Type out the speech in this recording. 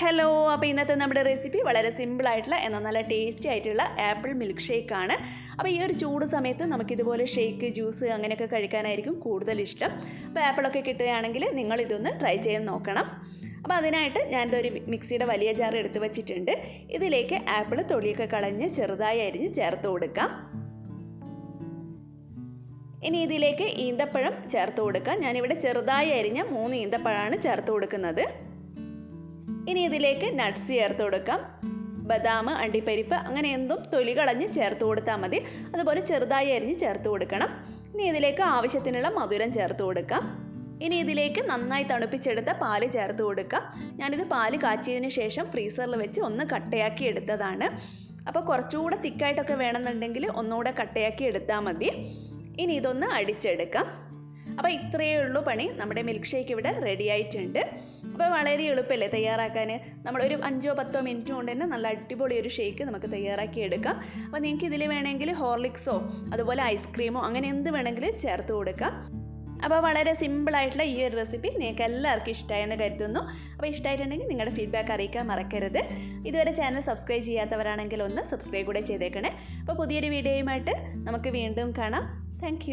Hello അപ്പോൾ ഇന്നത്തെ നമ്മുടെ റെസിപ്പി വളരെ സിമ്പിളായിട്ടുള്ള എന്നാൽ നല്ല ടേസ്റ്റി ആയിട്ടുള്ള ആപ്പിൾ മിൽക്ക് ഷേക്കാണ് അപ്പോൾ ഈ ഒരു ചൂട് സമയത്ത് നമുക്കിതുപോലെ ഷേക്ക് ജ്യൂസ് അങ്ങനെയൊക്കെ കഴിക്കാനായിരിക്കും കൂടുതൽ ഇഷ്ടം. അപ്പോൾ ആപ്പിളൊക്കെ കിട്ടുകയാണെങ്കിൽ നിങ്ങൾ ഇതൊന്ന് ട്രൈ ചെയ്ത് നോക്കണം. അപ്പോൾ അതിനായിട്ട് ഞാനിതൊരു മിക്സിയുടെ വലിയ ജാർ എടുത്തു വച്ചിട്ടുണ്ട്. ഇതിലേക്ക് ആപ്പിൾ തൊലിയൊക്കെ കളഞ്ഞ് ചെറുതായി അരിഞ്ഞ് ചേർത്ത് കൊടുക്കാം. ഇനി ഇതിലേക്ക് ഈന്തപ്പഴം ചേർത്ത് കൊടുക്കാം. ഞാനിവിടെ ചെറുതായി അരിഞ്ഞ മൂന്ന് ഈന്തപ്പഴമാണ് ചേർത്ത് കൊടുക്കുന്നത്. ഇനി ഇതിലേക്ക് നട്ട്സ് ചേർത്ത് കൊടുക്കാം. ബദാം അണ്ടിപ്പരിപ്പ് അങ്ങനെ എന്തും തൊലി കളഞ്ഞ് ചേർത്ത് കൊടുത്താൽ മതി. അതുപോലെ ചെറുതായി അരിഞ്ഞ് ചേർത്ത് കൊടുക്കണം. ഇനി ഇതിലേക്ക് ആവശ്യത്തിനുള്ള മധുരം ചേർത്ത് കൊടുക്കാം. ഇനി ഇതിലേക്ക് നന്നായി തണുപ്പിച്ചെടുത്ത പാൽ ചേർത്ത് കൊടുക്കാം. ഞാനിത് പാൽ കാച്ചിയതിന് ശേഷം ഫ്രീസറിൽ വെച്ച് ഒന്ന് കട്ടയാക്കി എടുത്തതാണ്. അപ്പോൾ കുറച്ചുകൂടെ തിക്കായിട്ടൊക്കെ വേണമെന്നുണ്ടെങ്കിൽ ഒന്നുകൂടെ കട്ടയാക്കി എടുത്താൽ മതി. ഇനി ഇതൊന്ന് അടിച്ചെടുക്കാം. അപ്പോൾ ഇത്രയേ ഉള്ളൂ പണി. നമ്മുടെ മിൽക്ക് ഷേക്ക് ഇവിടെ റെഡി ആയിട്ടുണ്ട്. അപ്പോൾ വളരെ എളുപ്പമല്ലേ തയ്യാറാക്കാൻ? നമ്മളൊരു അഞ്ചോ പത്തോ മിനിറ്റ് കൊണ്ട് തന്നെ നല്ല അടിപൊളി ഒരു ഷേക്ക് നമുക്ക് തയ്യാറാക്കി എടുക്കാം. അപ്പോൾ നിങ്ങൾക്ക് ഇതിൽ വേണമെങ്കിൽ ഹോർലിക്സോ അതുപോലെ ഐസ്ക്രീമോ അങ്ങനെ എന്ത് വേണമെങ്കിലും ചേർത്ത് കൊടുക്കാം. അപ്പോൾ വളരെ സിമ്പിളായിട്ടുള്ള ഈ ഒരു റെസിപ്പി നിങ്ങൾക്ക് എല്ലാവർക്കും ഇഷ്ടമായെന്ന് കരുതുന്നു. അപ്പോൾ ഇഷ്ടമായിട്ടുണ്ടെങ്കിൽ നിങ്ങളുടെ ഫീഡ്ബാക്ക് അറിയിക്കാൻ മറക്കരുത്. ഇതുവരെ ചാനൽ സബ്സ്ക്രൈബ് ചെയ്യാത്തവരാണെങ്കിൽ ഒന്ന് സബ്സ്ക്രൈബ് കൂടെ ചെയ്തേക്കണേ. അപ്പോൾ പുതിയൊരു വീഡിയോയുമായിട്ട് നമുക്ക് വീണ്ടും കാണാം. താങ്ക്